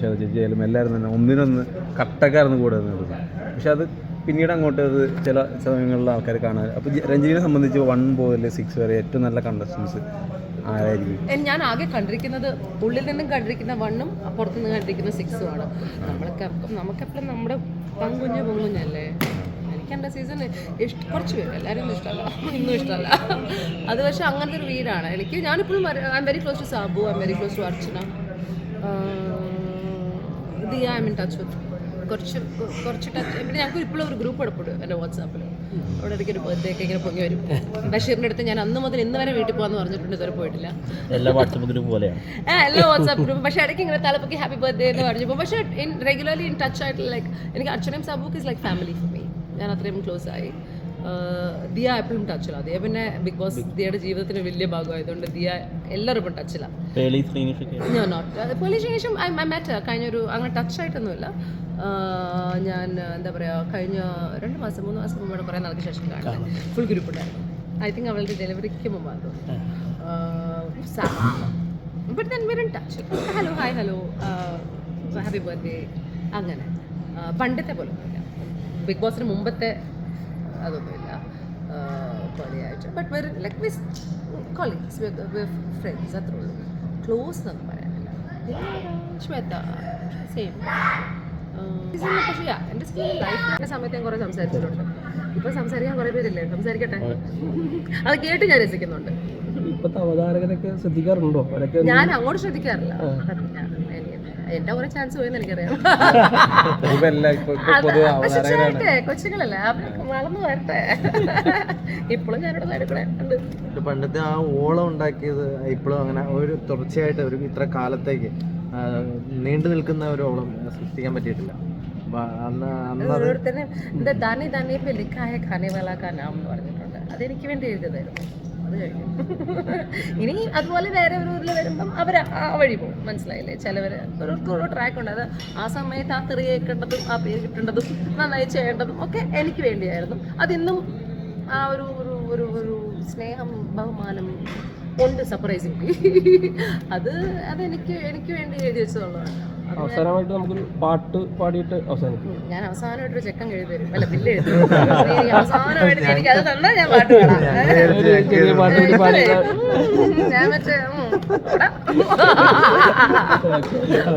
ശോഭ ചേച്ചി ആയാലും എല്ലാവരും തന്നെ ഒന്നിനൊന്ന് കട്ടക്കായിരുന്നു കൂടെ നിൽക്കുന്നത്. പക്ഷെ അത് പിന്നീട് അങ്ങോട്ട് അത് ചില സമയങ്ങളിൽ ആൾക്കാർ കാണാൻ അപ്പോൾ രഞ്ജിനെ സംബന്ധിച്ച് വൺ മുതൽ സിക്സ് വരെ ഏറ്റവും നല്ല കണ്ടസ്റ്റൻസ് ആരായിരിക്കും? ഞാൻ ആകെ കണ്ടിരിക്കുന്നത് ഉള്ളിൽ നിന്നും കണ്ടിരിക്കുന്ന വണ്ണും പുറത്തു നിന്ന് കണ്ടിരിക്കുന്ന സിക്സും ആണ്. നമ്മളൊക്കെ നമുക്കെപ്പോഴും നമ്മുടെ പങ്കുഞ്ഞ് പൊങ്കുഞ്ഞല്ലേ? എനിക്ക് എന്റെ സീസൺ ഇഷ്ട കുറച്ച് പേര് എല്ലാവരും ഇഷ്ടമല്ല. ഇന്നും ഇഷ്ടമല്ല. അത് പക്ഷേ അങ്ങനത്തെ ഒരു വീടാണ് എനിക്ക് ഞാനിപ്പോഴും I am very close to Sabu I am very close to Archana Diya I mean touch with കുറച്ച് കുറച്ച് ടച്ച് പിന്നെ ഞങ്ങൾക്ക് ഇപ്പോഴും ഒരു ഗ്രൂപ്പ് എടുപ്പിടും എന്റെ വാട്സാപ്പിൽ അവിടെ ഇടയ്ക്ക് ഒരു ബർത്ത്ഡേ ഒക്കെ ഇങ്ങനെ പൊങ്ങി വരും. ബഷീറിന്റെ അടുത്ത് ഞാൻ അന്ന് മുതൽ ഇന്ന് വരെ വീട്ടിൽ പോകാമെന്ന് പറഞ്ഞിട്ടുണ്ട് ഇതുവരെ പോയിട്ടില്ല. എല്ലാ വാട്സാപ്പ് ഗ്രൂപ്പ് പോലെയാണ് ആ, എല്ലാ വാട്സാപ്പ് ഗ്രൂപ്പ്. പക്ഷേ ഇടയ്ക്ക് ഇങ്ങനെ തലപ്പൊക്കെ ഹാപ്പി ബർത്ത്ഡേ എന്ന് പറഞ്ഞു പോകും. പക്ഷേ ഇൻ റെഗുലർലി ഇൻ ടച്ച് ആയിട്ടുള്ള ലൈക്ക് എനിക്ക് അച്ഛനും സബൂക്ക് is like family for me ഞാൻ അത്രയും ക്ലോസ് ആയി. ദിയ എപ്പോഴും ടച്ചിലാണ് ദിയ പിന്നെ ബിഗ് ബോസ് ദിയയുടെ ജീവിതത്തിന് വലിയ ഭാഗമായതുകൊണ്ട് ദിയ എല്ലാവരും ഇപ്പം ടച്ചിലാണ് നോട്ട് പോലീസ് ശേഷം ഐ മാറ്റ കഴിഞ്ഞൊരു അങ്ങനെ ടച്ച് ആയിട്ടൊന്നുമില്ല. ഞാൻ എന്താ പറയുക കഴിഞ്ഞ രണ്ട് മാസം മൂന്ന് മാസം മുമ്പ് കുറേ നാൾക്ക് ശേഷം കാണാൻ ഫുൾ ഗ്രൂപ്പ് ഉണ്ടായിരുന്നു. ഐ തിങ്ക് അവളുടെ ഡെലിവറിക്ക് മുമ്പാണ് but then very touch hello hi hello happy birthday അങ്ങനെ. പണ്ടത്തെ പോലെ ബിഗ് ബോസിന് മുമ്പത്തെ അതൊന്നുമില്ല. കൊലയായിട്ട് but were like with colleagues with friends അത്രേ ഉള്ളൂ. ക്ലോസ് എന്നൊന്നും പറയാനില്ല. ശ്വേത സെയിം പക്ഷേ എന്റെ സ്കൂളിൽ ലൈഫിന്റെ സമയത്ത് ഞാൻ കുറേ സംസാരിച്ചിട്ടുണ്ട്. ഇപ്പൊ സംസാരിക്കാൻ കുറേ പേരില്ലേ? സംസാരിക്കട്ടെ? അത് കേട്ട് ഞാൻ രസിക്കുന്നുണ്ട്. ഇപ്പോഴത്തെ അവതാരകരൊക്കെ ശ്രദ്ധിക്കാറുണ്ടോ? ഞാൻ അങ്ങോട്ട് ശ്രദ്ധിക്കാറില്ല. എന്റെ കുറെ ചാൻസ് പോയെന്ന് എനിക്കറിയാം. പക്ഷെ കൊച്ചുങ്ങളല്ലേ? അവരൊക്കെ വളർന്നു വരട്ടെ. ഇപ്പോഴും ഞാനിവിടെ സൈഡിൽ കൂടെ ഉണ്ട് പണ്ടത്തെ ആ ഓളം ഉണ്ടാക്കിയത് ഇപ്പോഴും അങ്ങനെ ഒരു തുടർച്ചയായിട്ട് ഒരു ഇത്ര കാലത്തേക്ക് നീണ്ടു നിൽക്കുന്ന ഒരു ഓളം സൃഷ്ടിക്കാൻ പറ്റിയിട്ടില്ല. അന്ന് അന്ന് അത് ഓരോരുത്തരും എന്താ ദാനി ദാനി പെ ലിഖായ ഖാനെ വാല കാ നാം എന്ന് പറഞ്ഞിട്ടുണ്ട്. അതെനിക്ക് വേണ്ടി എഴുതിയതായിരുന്നു. അത് കഴിഞ്ഞു. ഇനി അതുപോലെ വേറെ ഒരു ഊരിൽ വരുമ്പം അവർ ആ വഴി പോകും. മനസ്സിലായില്ലേ? ചിലവർ ഓരോരുത്തർ ഓരോ ട്രാക്ക് ഉണ്ട്. അത് ആ സമയത്ത് ആ തെറി കേൾക്കേണ്ടതും ആ പേര് കിട്ടേണ്ടതും നന്നായി ചെയ്യേണ്ടതും ഒക്കെ എനിക്ക് വേണ്ടിയായിരുന്നു. അതിന്നും ആ ഒരു ഒരു ഒരു ഒരു സ്നേഹം ബഹുമാനം ഉണ്ട് സർപ്രൈസിംഗ് അത് അതെനിക്ക് എനിക്ക് വേണ്ടി എഴുതി വെച്ചതുള്ളതാണ്. അവസാനമായിട്ട് നമുക്കൊരു പാട്ട് പാടിയിട്ട് അവസാനിക്കും. ഞാൻ അവസാനമായിട്ട് ഒരു ചെക്കൻ എഴുതി തരും അല്ല ബില്ല് എഴുതി അവസാനമായിട്ട് എനിക്ക് അത് ഞാൻ പാട്ട് പാടാം. ഞാൻ മറ്റേ.